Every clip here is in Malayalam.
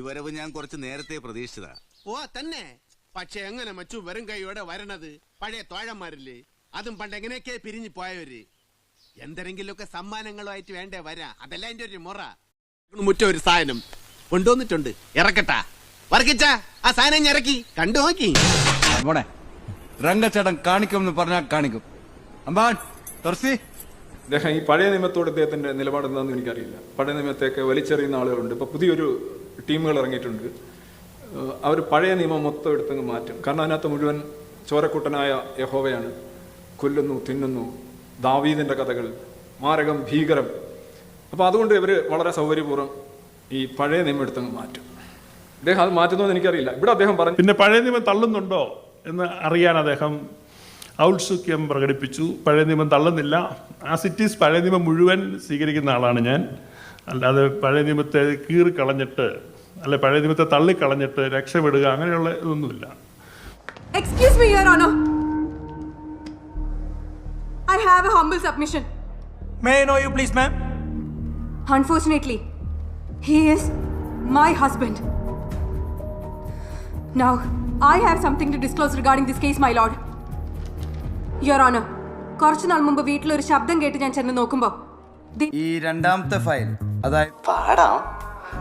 വരവ് ഞാൻ കുറച്ച് നേരത്തെ പ്രതീക്ഷിച്ചതാ. ഓ തന്നെ. പക്ഷെ എങ്ങനെ മച്ചു വെറും കൈയോടെ വരണത്? പഴയ തോഴന്മാരില്ലേ? അതും പണ്ട് എങ്ങനെയൊക്കെ പിരിഞ്ഞു പോയവര്? എന്തെങ്കിലുമൊക്കെ സമ്മാനങ്ങളുമായിട്ട് വേണ്ടേ വരാ? അതല്ല എന്റെ ഒരു മുറ. മുറ്റ ഒരു സാധനം കൊണ്ടുവന്നിട്ടുണ്ട്. ഇറക്കട്ടാ. വർക്കിച്ച ആ സാധനം ഞാൻ ഇറക്കി. കണ്ടു നോക്കി. മോനെ രംഗച്ചേട്ടൻ കാണിക്കുമെന്ന് പറഞ്ഞാൽ കാണിക്കും. അമ്പാൻ തുറസി. അദ്ദേഹം ഈ പഴയ നിയമത്തോട് ഇദ്ദേഹത്തിന്റെ നിലപാട് എന്താണെന്ന് എനിക്കറിയില്ല. പഴയ നിയമത്തെയൊക്കെ വലിച്ചെറിയുന്ന ആളുകളുണ്ട്. ഇപ്പൊ പുതിയൊരു ടീമുകൾ ഇറങ്ങിയിട്ടുണ്ട്. അവർ പഴയ നിയമം മൊത്തം എടുത്തങ്ങ് മാറ്റും. കാരണം അതിനകത്ത് മുഴുവൻ ചോരക്കുട്ടനായ യഹോവയാണ്. കൊല്ലുന്നു തിന്നുന്നു. ദാവീദിന്റെ കഥകൾ മാരകം ഭീകരം. അപ്പോൾ അതുകൊണ്ട് ഇവർ വളരെ സൗകര്യപൂർവം ഈ പഴയ നിയമം എടുത്തങ്ങ് മാറ്റും. അദ്ദേഹം അത് മാറ്റുന്നതെന്ന് എനിക്കറിയില്ല. ഇവിടെ അദ്ദേഹം പറഞ്ഞു പിന്നെ പഴയ നിയമം തള്ളുന്നുണ്ടോ എന്ന് അറിയാൻ അദ്ദേഹം ഔത്സുഖ്യം പ്രകടിപ്പിച്ചു. പഴയ നിയമം തള്ളുന്നില്ല. ആ സിറ്റീസ് പഴയ നിയമം മുഴുവൻ സ്വീകരിക്കുന്ന ആളാണ് ഞാൻ. അല്ലാതെ പഴയ നിയമത്തെ കീറിക്കളഞ്ഞിട്ട് അല്ലെ പഴയ നിയമത്തെ തള്ളിക്കളഞ്ഞിട്ട് രക്ഷപ്പെടുക അങ്ങനെയുള്ള ഇതൊന്നുമില്ല. Excuse me your honour I have a humble submission may know you please ma'am unfortunately he my husband now I have something to disclose regarding this case my lord your honour കുറച്ചുനാൾ മുമ്പ് വീട്ടിൽ ഒരു ശബ്ദം കേട്ട് ഞാൻ ചെന്ന് നോക്കുമ്പോ ഈ രണ്ടാമത്തെ ഫയൽ അതായത്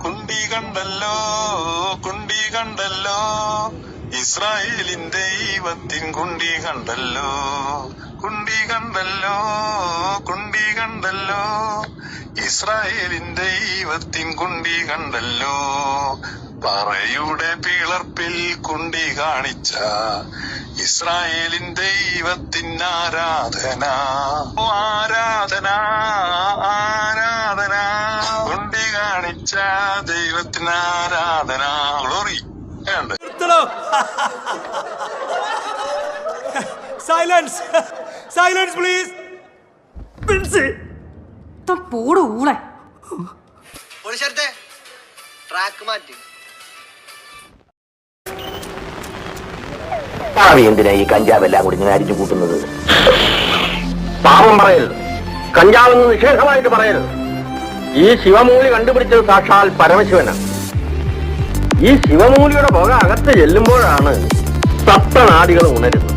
കുണ്ടി കണ്ടല്ലോ കുണ്ടി കണ്ടല്ലോ ഇസ്രായേലിൻ ദൈവത്തിൻ കുണ്ടി കണ്ടല്ലോ കുണ്ടി കണ്ടല്ലോ കുണ്ടി കണ്ടല്ലോ ഇസ്രായേലിൻ ദൈവത്തിൻ കുണ്ടി കണ്ടല്ലോ പറയുടെ പിളർപ്പിൽ കുണ്ടി കാണിച്ച ഇസ്രായേലിൻ ദൈവത്തിൻ ആരാധന. ഓ ആരാധന ആരാധന. കുണ്ടി കാണിച്ച ദൈവത്തിന് ആരാധന. Glory silence silence please please! താൻ പോടോ ഊളെ. ട്രാക്ക് മാറ്റി. ഭാവി എന്തിനാ ഈ കഞ്ചാവെല്ലാം കൂടി ഇങ്ങനെ അരിഞ്ഞു കൂട്ടുന്നത്? പാപം പറയരുത്. കഞ്ചാവെന്ന് നിഷേധമായിട്ട് പറയരുത്. ഈ ശിവമൂലി കണ്ടുപിടിച്ചത് സാക്ഷാൽ പരമശിവനാണ്. ഈ ശിവമൂലിയുടെ പുക അകത്ത് ചെല്ലുമ്പോഴാണ് സപ്തനാടികൾ ഉണരുന്നത്.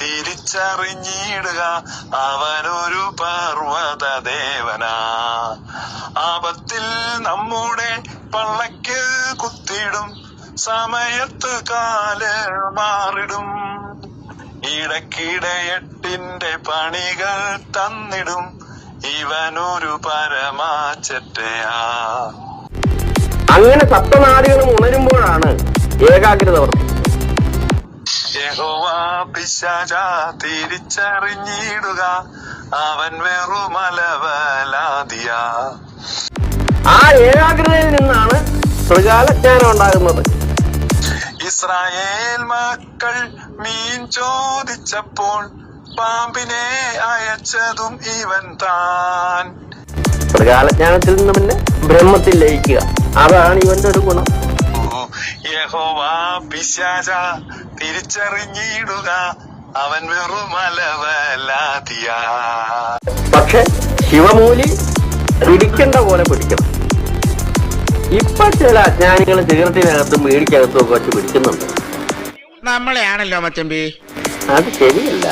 തിരിച്ചറിഞ്ഞിടുക. അവനൊരു പർവത സമയത്ത് കാൽ മാറിടും. ഇടക്കിടെ എട്ടിന്റെ പണികൾ തന്നിടും. ഇവനൊരു പരമാച്ചറ്റയാ അങ്ങനെ സപ്തനാടികളും ഉണരുമ്പോഴാണ് ഏകാഗ്രത പിശാച തിരിച്ചറിഞ്ഞിടുക. അവൻ വെറുമലവലാതിയ. ആ ഏകാഗ്രതയിൽ നിന്നാണ് ത്രികാലജ്ഞാനം ഉണ്ടാകുന്നത്. ഇസ്രായേൽ മക്കൾ മീൻ ചോദിച്ചപ്പോൾ പാമ്പിനെ അയച്ചതും ഇവൻ താൻ. പ്രകാലജ്ഞാനത്തിൽ നിന്ന് പിന്നെ ബ്രഹ്മത്തിൽ ലയിക്കുക. അതാണ് ഇവന്റെ ഒരു ഗുണം. ഓ, യഹോവ പിശാച തിരിച്ചറിഞ്ഞിടുക. അവൻ വെറുമലവലാതിയാ പക്ഷെ ശിവമൂലി പിടിക്കേണ്ട പോലെ പിടിക്കണം. ഇപ്പൊ ചില അജ്ഞാനികൾ ചികരത്തിനകത്തും വീടിക്കകത്തും ഒക്കെ വെച്ച് പിടിക്കുന്നുണ്ട്. നമ്മളെയാണല്ലോ മച്ചമ്പി. അത് ശരിയല്ല.